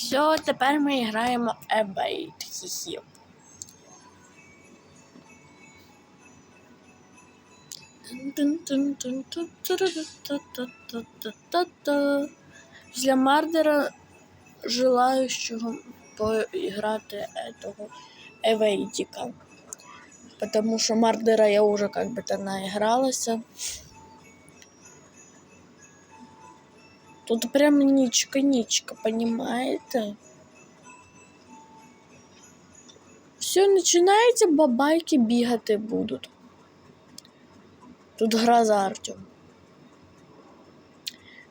Все, тепер ми граємо Ебейт. Хі-хі. Тун-тун-тун-тун-ту-ру-ту-ту-ту-ту-ту-ту. Після Мардера желающего поиграти этого Эвейдика. Потому что Мардера я уже как бы то наигралась. Тут прям ничка-ничка, понимаете? Все, починаєте, бабайки бігати будуть. Тут гра за Артем.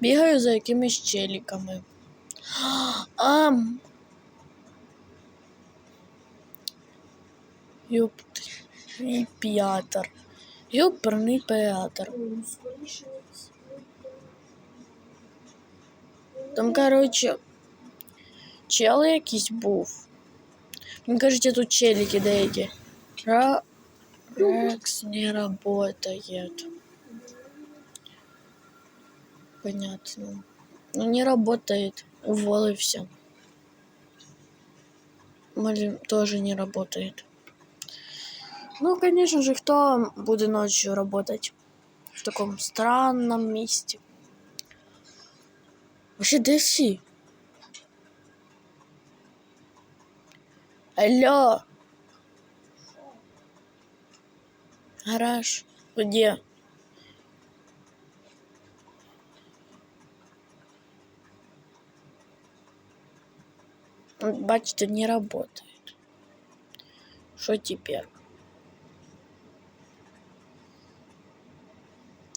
Бігаю за якимись челіками. Ам! Ёпт. І піатр. Ёперний піатр. Там, короче, чел якийсь був. Мені кажете, тут челики деякі. Ра... Рекс не работает. Понятно. Ну, не работает. Уволився. Блин, тоже не работает. Ну, конечно же, кто будет ночью работать в таком странном месте? Вообще, де? Алло. Гараж. Где? Бачите, не работает. Что теперь?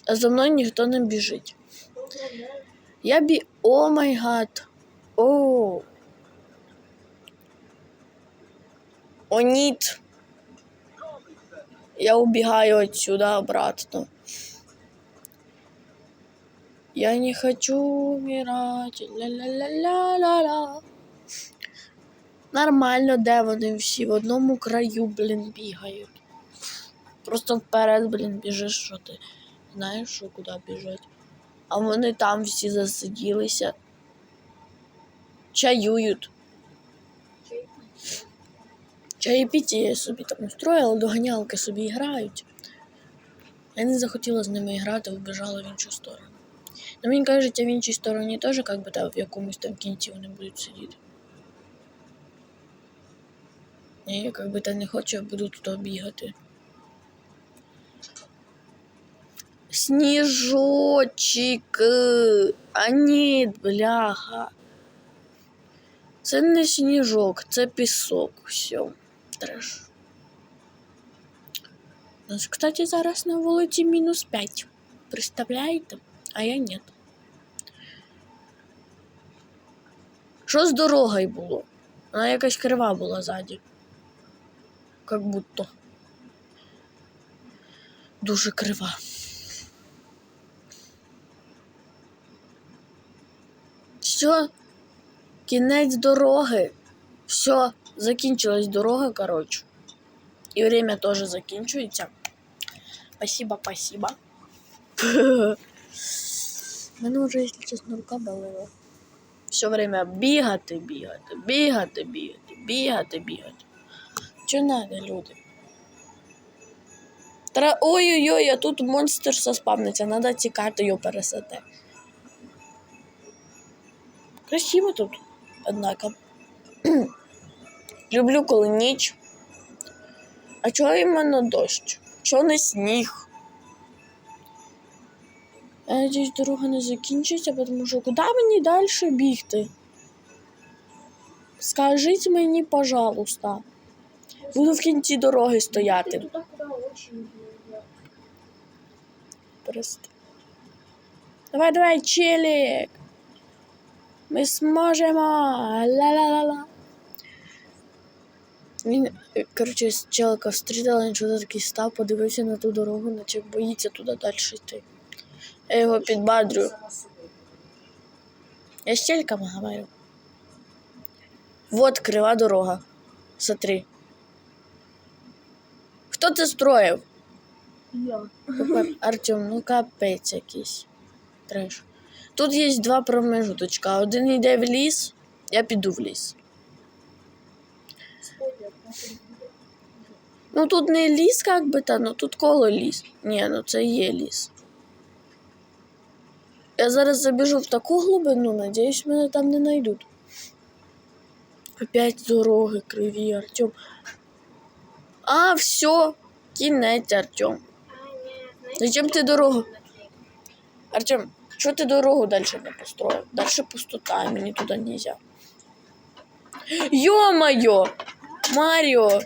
А за мной никто не бежит. Я би... О май гад. О. О, нет. Я убегаю отсюда обратно. Я не хочу умирать. Ля-ля-ля-ля-ля-ля. Нормально, де вони всі в одному краю, блін, бігають. Просто вперед, блін, біжиш, що ти знаєш, що куди біжать. А вони там всі засиділися. Чаюють. Чаєпіті собі там устроїла, доганялки собі грають. Я не захотіла з ними грати, вбіжала в іншу сторону. Ну, мені кажуть, а в іншій стороні теж як би, там, в якомусь там кінці вони будуть сидіти. Я як та не хочу, я буду туди бігати. Сніжочок. А ні, бляха. Це не сніжок, це пісок. Все. Треш. У нас, кстати, зараз на вулиці мінус 5. Представляєте? А я ні. Що з дорогою було? Вона якась крива була ззаді. Как будто. Дуже крива. Все, кінець дороги. Все, закінчилась дорога, короче. І время тоже закінчується. Спасибо, спасибо. Мене вже, якщо чесно, рука болела. Все время бігати, бігати, бігати, бігати, бігати, бігати. Що надо, люди? Ой-ой-ой, а тут монстр заспавниться, надо тікати його пересете. Красиво тут, однако. Люблю, коли ніч. А чого іменно дощ? Чого не сніг? Я надіюсь, дорога не закінчиться, тому що куди мені далі бігти? Скажіть мені, пожалуйста. Буду в кінці дороги стояти. Просто. Давай, давай, челик. Ми зможемо. Ла-ла-ла-ла. Він, коротше, з челика встрітила, нічого такий став, подивився на ту дорогу, наче боїться туди далі йти. Я його підбадрю. Я з челиками говорю. Вот крива дорога. Смотри. Хто це строїв? Я. Артем, ну капець якийсь. Треш. Тут є два промежуточка. Один йде в ліс, Я піду в ліс. Ну тут не ліс, як би та, ну тут коло ліс. Ні, ну це є ліс. Я зараз забіжу в таку глибину, надіюсь, мене там не знайдуть. Опять дороги криві, Артем. А, все, кінець, Артем. Зачем ти дорогу? Артем, чого ти дорогу далі не построїв? Далі пустота, мені туди нельзя. Ё-моё! Маріо!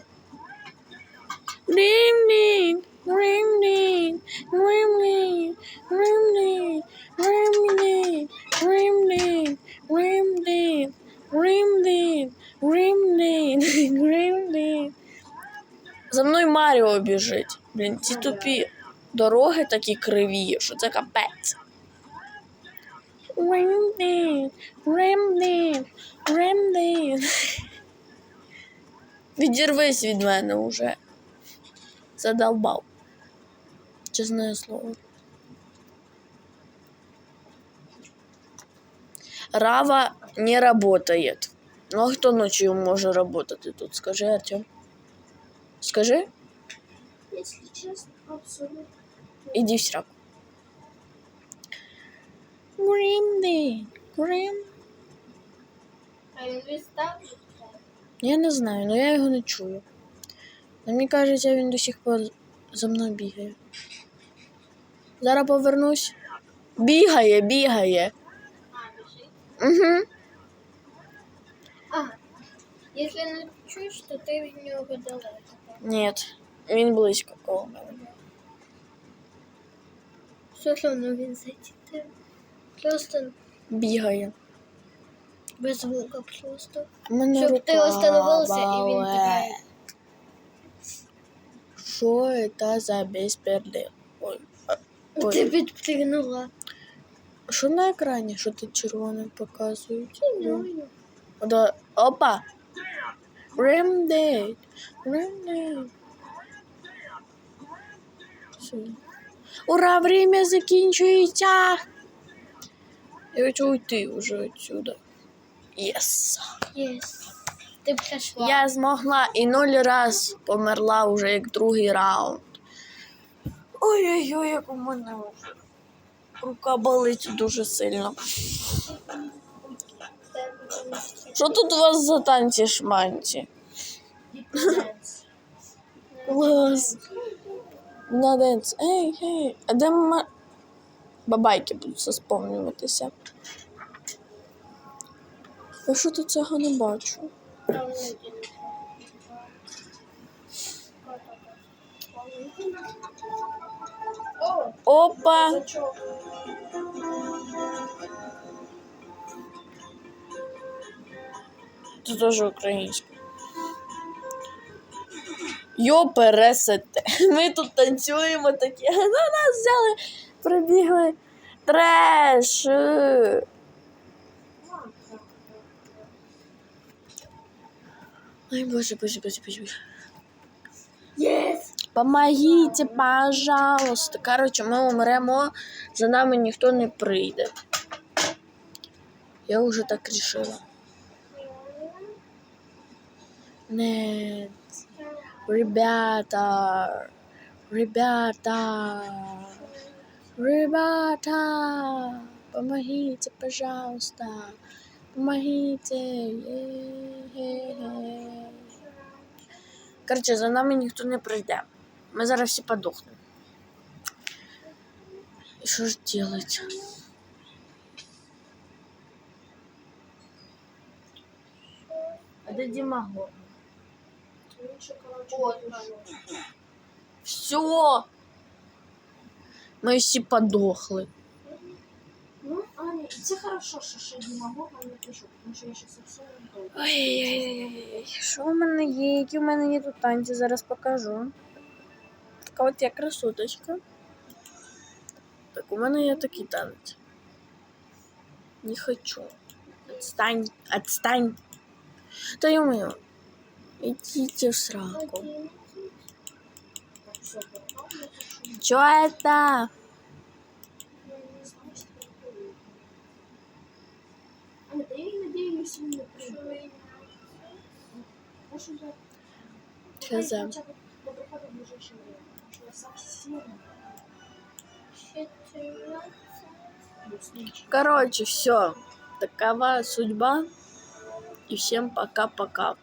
Рим-лін, рим-лін, рим-лін, рим-лін, рим-лін, рим-лін, рим-лін, рим-лін, рим-лін, рим-лін. За мною Маріо біжить. Блін, ці тупі дороги такі криві, що це капець. Ремдін, ремдін, ремдін. Відірвись від мене уже. Задолбав. Чесне слово. Рава не работает. Ну а хто ночью може работати тут? Скажи, Артем. Скажи, Якщо чесно, абсолютно. іди в сраку. Грімдін, Грім. А він відстав? Я не знаю, але я його не чую. Но мені кажеться, він до сих пор за мною бігає. Зараз повернусь. Бігає, бігає. А. Угу. А, якщо не чуєш, то ти від нього далеко. Ні, він близько коло мене. Все одно він затітив. Просто Бігає. без звука просто. Мене Щоб ти остановився і він тебе. Що це за безпредел? Ой. а, Ти підпригнула. Що на екрані? Що тут червоне показують? Ну, Да. Опа! Ремдейт. Ремдейт. Ура, время закінчується! Я хочу уйти вже отсюда. Єс. Єс. Ти прийшла. Я змогла і нуль раз померла вже як другий раунд. Ой-ой-ой, як у мене рука болить дуже сильно. Що тут у вас за танці шманці? Клас. На денс. Ей, ей. А де ма... бабайки будуть заспомнюватися? Я що тут цього не бачу? Опа! Це теж українська. Йо пересете. Ми тут танцюємо такі. На нас взяли, прибігли. Треш. Ой, боже, боже, боже, боже. боже. Єс. Помогите, пожалуйста. Короче, ми умремо, за нами ніхто не прийде. Я вже так рішила. Нет. Ребята. Ребята. Ребята. Помогите, пожалуйста. Помогите. Короче, за нами ніхто не прийде. Ми зараз всі подохнемо. І що ж делать? А де Дімаго? От, Все. Ми всі подохли. Ну, Аня, це хорошо, що ще Діма Бог не пишу, тому що я ще совсем не готова. Ой-ой-ой, що в мене є? Які в мене є тут танці, зараз покажу. Така от я красоточка. Так, у мене є такий танець. Не хочу. Отстань, отстань. Та ё-моё. Идите в сраку. Чё это? Хз. Короче, все. Такова судьба. И всем пока-пока.